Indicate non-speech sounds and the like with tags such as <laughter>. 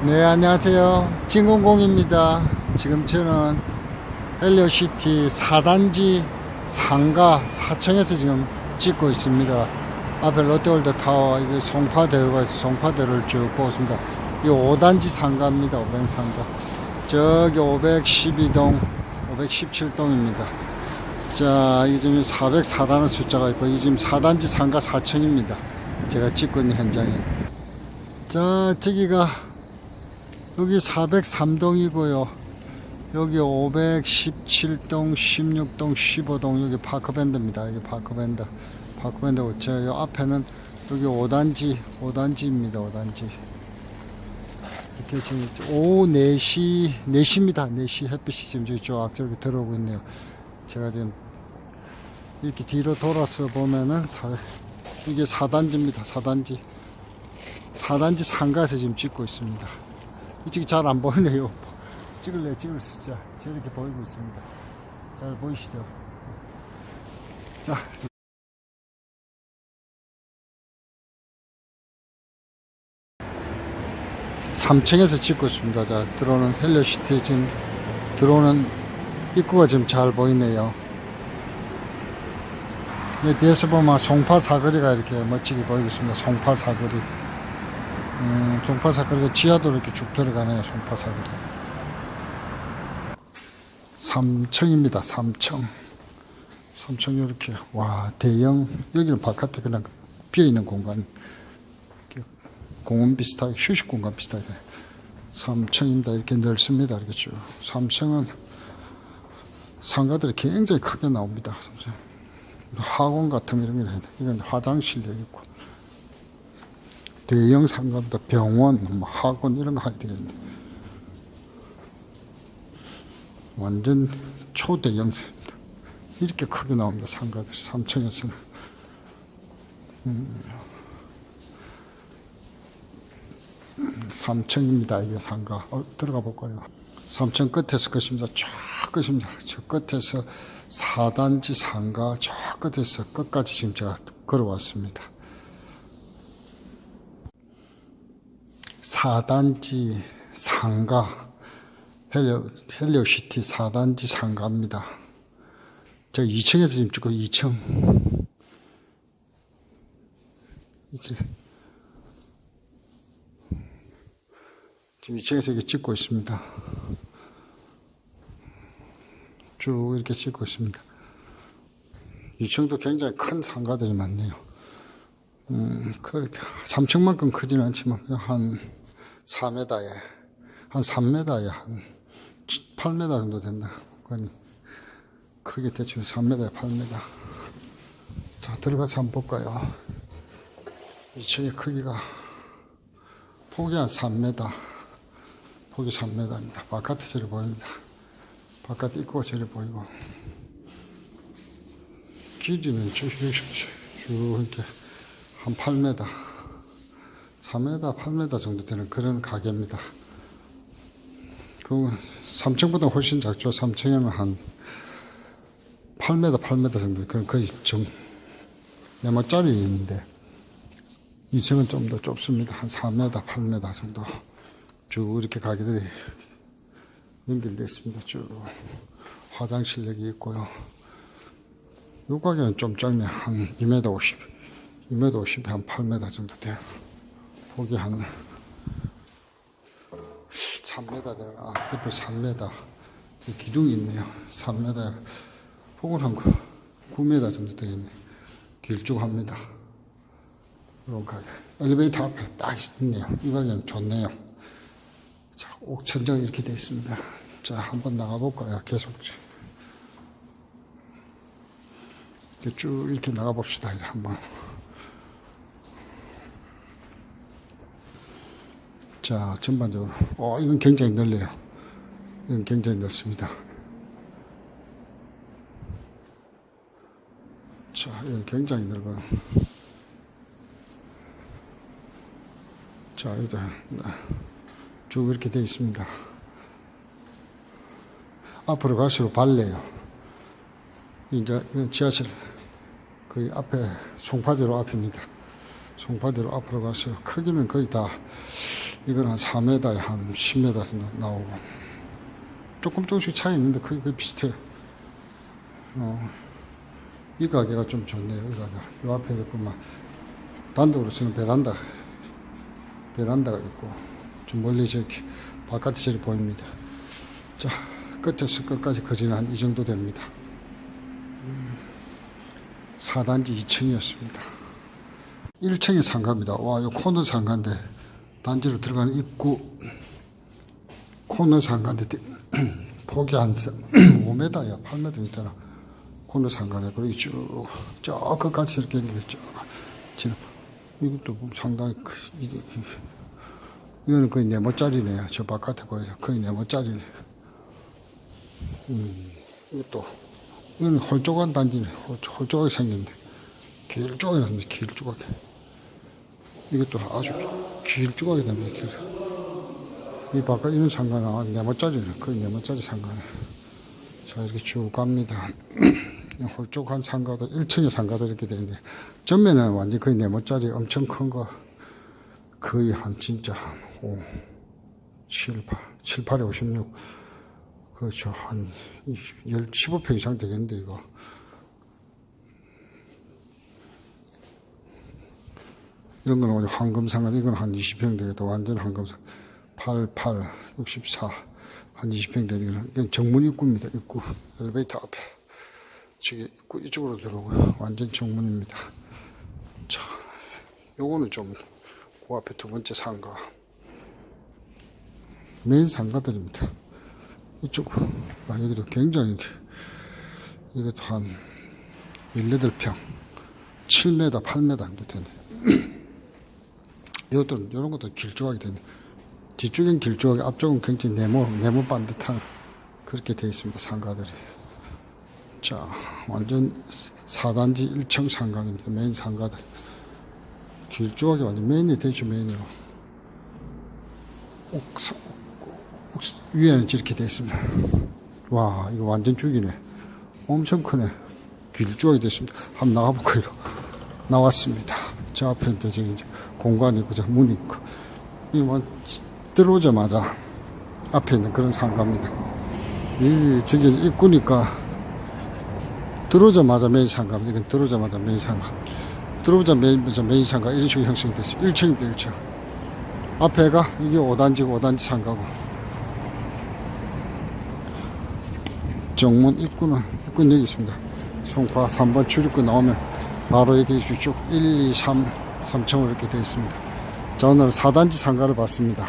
네, 안녕하세요. 진공공입니다. 지금 저는 헬리오시티 4단지 상가 4층에서 지금 찍고 있습니다. 앞에 롯데월드 타워, 이게 송파대로가 있어 송파대로를 쭉 보고 있습니다. 이 5단지 상가입니다. 5단지 상가. 저기 512동, 517동입니다. 자, 이게 지금 404라는 숫자가 있고, 이 지금 4단지 상가 4층입니다. 제가 찍고 있는 현장이. 자, 저기가 여기 403동이고요. 여기 517동, 16동, 15동 여기 파크밴드입니다. 여기 파크밴드. 파크밴드고 저요 앞에는 여기 5단지, 5단지입니다. 5단지. 이렇게 지금 오후 4시, 4시입니다. 4시 햇빛이 지금 저기 쫙 저렇게 들어오고 있네요. 제가 지금 이렇게 뒤로 돌아서 보면은 사, 이게 4단지입니다. 4단지. 4단지 상가에서 지금 찍고 있습니다. 이쪽이 잘 안 보이네요. <laughs> 찍을래 찍을 수 있죠. 저렇게 보이고 있습니다. 잘 보이시죠? 자. 삼층에서 찍고 있습니다. 자, 들어오는 헬리오시티 지금 들어오는 입구가 지금 잘 보이네요. 이 뒤에서 보면 송파 사거리가 이렇게 멋지게 보이고 있습니다. 송파 사거리. 음, 송파 사거리가 지하도로 이렇게 쭉 들어가네요. 사거리. 3층입니다. 3층. 3층 이렇게 와 대형 여기는 바깥에 그냥 비어 있는 공간 공원 비슷하게 휴식 공간 비슷하게 3층입니다. 이렇게 넓습니다. 이렇게 쭉 3층은 상가들이 굉장히 크게 나옵니다. 3층. 학원 같은 이런 게 이건 화장실 여기 있고 대형 상가보다 병원, 뭐 학원 이런 거 하야 되겠네. 완전 초대형 이렇게 크게 나옵니다. 상가들이 3층에서는. 음. 3층입니다. 이게 상가. 어, 들어가 볼까요? 3층 끝에서 끝입니다. 쫙 끝입니다. 저 끝에서 4단지 상가 저 끝에서 끝까지 지금 제가 걸어왔습니다. 4단지 상가 헬리오, 헬리오시티 4단지 상가입니다. 저 2층에서 지금 찍고 2층 이제 지금 2층에서 이렇게 찍고 있습니다. 쭉 이렇게 찍고 있습니다. 2층도 굉장히 큰 상가들이 많네요. 음, 그렇게 3층만큼 크지는 않지만 한 4m에 한 3m에 한 8m 정도 된다. 그건 크게 대충 3m에 8m. 자 들어가서 한번 볼까요? 2층의 크기가 폭이 한 3m. 폭이 3m입니다. 바깥에 저리 보입니다. 바깥 입구가 저리 보이고 길이는 쭉 이렇게 한 8m, 3m, 8m 정도 되는 그런 가게입니다. 그 3층보다 훨씬 작죠. 3층에는 한 8m, 8m 정도 그런 거의 좀 네모짜리 있는데 2층은 좀 더 좁습니다. 한 4m, 8m 정도 쭉 이렇게 가게들이 연결되어 있습니다. 쭉 화장실 여기 있고요. 요 가게는 좀 작네. 한 2m 50, 2m 50에 한 8m 정도 돼요. 폭이 한 3m 되나? 아, 옆에 3m. 기둥이 있네요. 3m. 폭은 한 9m 정도 되겠네. 길쭉합니다. 이런 가게. 엘리베이터 앞에 딱 있네요. 이 가게는 좋네요. 자, 옥천장 이렇게 되어 있습니다. 자, 한번 나가볼까요? 계속. 이렇게 쭉 이렇게 나가봅시다. 이제 한번. 자, 전반적으로. 어, 이건 굉장히 넓네요. 이건 굉장히 넓습니다. 자, 이건 굉장히 넓어요. 자, 이제 쭉 이렇게 되어 있습니다. 앞으로 갈수록 발레요. 이제 지하실 거의 앞에 송파대로 앞입니다. 송파대로 앞으로 갈수록 크기는 거의 다 이건 한 4m에 한 10m 나오고 조금 조금씩 차이 있는데 거의, 거의 비슷해요. 어, 이 가게가 좀 좋네요. 이 가게. 요 앞에 이렇게만 단독으로 쓰는 베란다, 베란다가 있고 좀 멀리 저기 바깥이 저리 보입니다. 자, 끝에서 끝까지 거리는 한 이 정도 됩니다. 4단지 2층이었습니다. 1층이 상가입니다. 와, 요 코너 상가인데 단지로 들어가는 입구 코너 상가인데 <clears throat> 폭이 한 5m야 8m 되나 코너 상가네. 그리고 쭉, 저 끝까지 이렇게 쭉 지금 이것도 보면 상당히 크, 이게, 이거는 거의 네모짜리네요. 저 바깥에 보여요. 거의 네모짜리네. 음, 이것도 이거는 홀조간 단지네. 홀- 홀조하게 생겼네. 길쭉하게 생겼네. 길쭉하게. 이것도 아주 길 쭉하게 됩니다. 길. 이 바깥 이런 상가는 아, 네모짜리네. 거의 네모짜리 상가네. 자 이렇게 쭉 갑니다. <clears throat> 이 홀쭉한 상가도 1층의 상가도 이렇게 되는데 전면은 완전 거의 네모짜리 엄청 큰 거 거의 한 진짜 한 5, 7, 8, 7, 8에 56 그렇죠. 한 20, 15평 이상 되겠는데, 이거. 이런 거는 완전 황금상가, 이건 한 20평 되겠다. 완전 황금상. 8, 8, 64. 한 20평 되는 이건 정문 입구입니다. 입구. 엘리베이터 앞에. 저기 입구 이쪽으로 들어오고요. 완전 정문입니다. 자, 요거는 좀, 그 앞에 두 번째 상가. 메인 상가들입니다. 이쪽, 아, 여기도 굉장히, 이것도 한 18평, 7m, 8m 정도 되네. 이것도, 이런 것도 길쭉하게 되네. 뒤쪽엔 길쭉하게, 앞쪽은 굉장히 네모, 네모 반듯한, 그렇게 되어 있습니다, 상가들이. 자, 완전 4단지 1층 상가입니다, 메인 상가들. 길쭉하게 완전 메인이 되죠, 메인으로. 옥상, 위에는 이렇게 되어 있습니다. 와, 이거 완전 죽이네. 엄청 크네. 길쭉하게 됐습니다. 한번 나가볼까요? 나왔습니다. 저 앞에 또 저기 이제 공간이 있고, 저 문이 있고. 이 뭐, 들어오자마자 앞에 있는 그런 상가입니다. 이, 저기 입구니까 들어오자마자 메인 상가입니다. 이건 들어오자마자 메인 상가. 들어오자 메인, 메인 상가 이런 식으로 형성이 됐습니다. 1층입니다, 1층. 앞에가 이게 5단지고 5단지 상가고. 정문 입구는 입구는 여기 있습니다. 송파 3번 출입구 나오면 바로 여기 쭉 1, 2, 3, 3층으로 이렇게 되어 있습니다. 자 오늘 4단지 상가를 봤습니다.